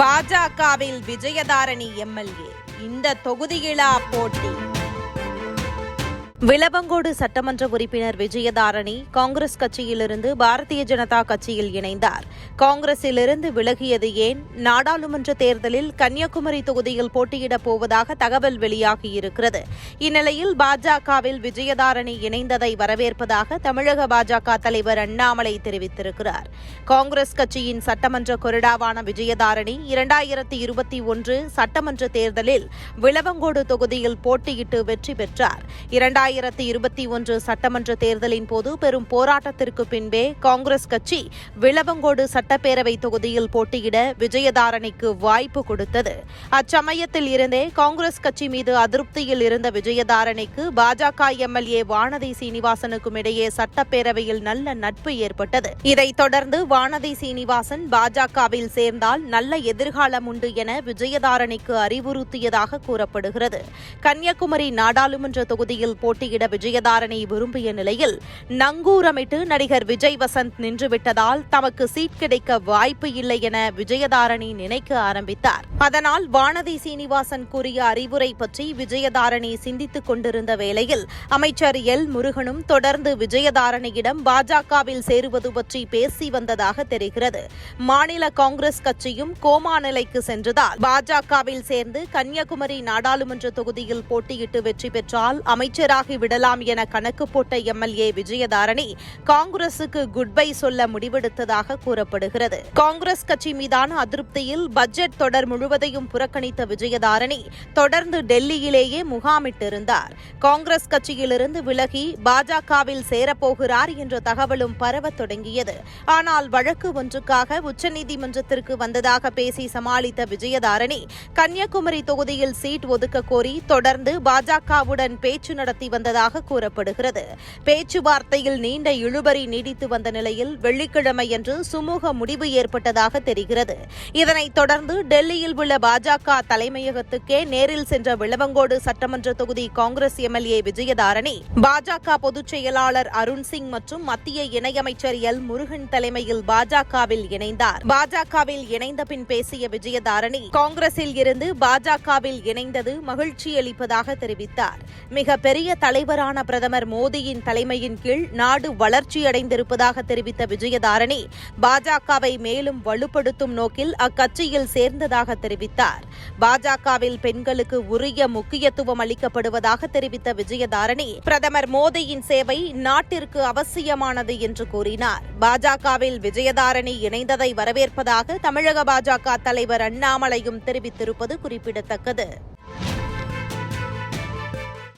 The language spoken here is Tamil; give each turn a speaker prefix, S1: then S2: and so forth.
S1: பாஜகவில் விஜயதாரணி எம்எல்ஏ. இந்த தொகுதியிலா போட்டி? விளவங்கோடு சட்டமன்ற உறுப்பினர் விஜயதாரணி காங்கிரஸ் கட்சியிலிருந்து பாரதிய ஜனதா கட்சியில் இணைந்தார். காங்கிரசிலிருந்து விலகியது ஏன்? நாடாளுமன்ற தேர்தலில் கன்னியாகுமரி தொகுதியில் போட்டியிடப் போவதாக தகவல் வெளியாகியிருக்கிறது. இந்நிலையில் பாஜகவில் விஜயதாரணி இணைந்ததை வரவேற்பதாக தமிழக பாஜக தலைவர் அண்ணாமலை தெரிவித்திருக்கிறார். காங்கிரஸ் கட்சியின் சட்டமன்ற கொறடாவான விஜயதாரணி இரண்டாயிரத்தி இருபத்தி ஒன்று சட்டமன்ற தேர்தலில் விளவங்கோடு தொகுதியில் போட்டியிட்டு வெற்றி பெற்றார். இரண்டாயிரத்தி இருபத்தி ஒன்று சட்டமன்ற தேர்தலின் போது பெரும் போராட்டத்திற்கு பின்பே காங்கிரஸ் கட்சி விளவங்கோடு சட்டப்பேரவை தொகுதியில் போட்டியிட விஜயதாரணிக்கு வாய்ப்பு கொடுத்தது. அச்சமயத்தில் இருந்தே காங்கிரஸ் கட்சி மீது அதிருப்தியில் இருந்த விஜயதாரணிக்கு பாஜக எம்எல்ஏ வானதி சீனிவாசனுக்கும் இடையே சட்டப்பேரவையில் நல்ல நட்பு ஏற்பட்டது. இதைத் தொடர்ந்து வானதி சீனிவாசன் பாஜகவில் சேர்ந்தால் நல்ல எதிர்காலம் உண்டு என விஜயதாரணிக்கு அறிவுறுத்தியதாக கூறப்படுகிறது. கன்னியாகுமரி நாடாளுமன்ற தொகுதியில் போட்டியிட விஜயதாரனை விரும்பிய நிலையில் நங்கூரமிட்டு நடிகர் விஜய் வசந்த் நின்றுவிட்டதால் தமக்கு சீட் கிடைக்க வாய்ப்பு இல்லை என விஜயதாரணி நினைக்க ஆரம்பித்தார். அதனால் வானதி சீனிவாசன் கூறிய அறிவுரை பற்றி விஜயதாரணி சிந்தித்துக் கொண்டிருந்த வேளையில் அமைச்சர் எல் முருகனும் தொடர்ந்து விஜயதாரணியிடம் பாஜகவில் சேருவது பற்றி பேசி வந்ததாக தெரிகிறது. மாநில காங்கிரஸ் கட்சியும் கோமா நிலைக்கு சென்றதால் பாஜகவில் சேர்ந்து கன்னியாகுமரி நாடாளுமன்ற தொகுதியில் போட்டியிட்டு வெற்றி பெற்றால் அமைச்சராக விடலாம் என கணக்கு போட்ட எம்எல்ஏ விஜயதாரணி காங்கிரசுக்கு குட் பை சொல்ல முடிவெடுத்ததாக கூறப்படுகிறது. காங்கிரஸ் கட்சி மீதான அதிருப்தியில் பட்ஜெட் தொடர் முழுவதையும் புறக்கணித்த விஜயதாரணி தொடர்ந்து டெல்லியிலேயே முகாமிட்டிருந்தார். காங்கிரஸ் கட்சியிலிருந்து விலகி பாஜகவில் சேரப்போகிறார் என்ற தகவலும் பரவத் தொடங்கியது. ஆனால் வழக்கு ஒன்றுக்காக உச்சநீதிமன்றத்திற்கு வந்ததாக பேசி சமாளித்த விஜயதாரணி கன்னியாகுமரி தொகுதியில் சீட் ஒதுக்க கோரி தொடர்ந்து பாஜகவுடன் பேச்சு நடத்தி வந்ததாக கூறப்படுகிறது. பேச்சுவார்த்தையில் நீண்ட இழுபறி நீடித்து வந்த நிலையில் வெள்ளிக்கிழமையன்று சுமூக முடிவு ஏற்பட்டதாக தெரிகிறது. இதனைத் தொடர்ந்து டெல்லியில் உள்ள பாஜக தலைமையகத்துக்கே நேரில் சென்ற விளவங்கோடு சட்டமன்ற தொகுதி காங்கிரஸ் எம்எல்ஏ விஜயதாரணி பாஜக பொதுச் செயலாளர் அருண் சிங் மற்றும் மத்திய இணையமைச்சர் எல். முருகன் தலைமையில் பாஜகவில் இணைந்தார். பாஜகவில் இணைந்த பின் பேசிய விஜயதாரணி காங்கிரஸில் இருந்து பாஜகவில் இணைந்தது மகிழ்ச்சியளிப்பதாக தெரிவித்தார். மிக பெரிய தலைவரான பிரதமர் மோடியின் தலைமையின் கீழ் நாடு வளர்ச்சியடைந்திருப்பதாக தெரிவித்த விஜயதாரணி பாஜகவை மேலும் வலுப்படுத்தும் நோக்கில் அக்கட்சியில் சேர்ந்ததாக தெரிவித்தார். பாஜகவில் பெண்களுக்கு உரிய முக்கியத்துவம் அளிக்கப்படுவதாக தெரிவித்த விஜயதாரணி பிரதமர் மோடியின் சேவை நாட்டிற்கு அவசியமானது என்று கூறினார். பாஜகவில் விஜயதாரணி இணைந்ததை வரவேற்பதாக தமிழக பாஜக தலைவர் அண்ணாமலையும் தெரிவித்திருப்பது குறிப்பிடத்தக்கது.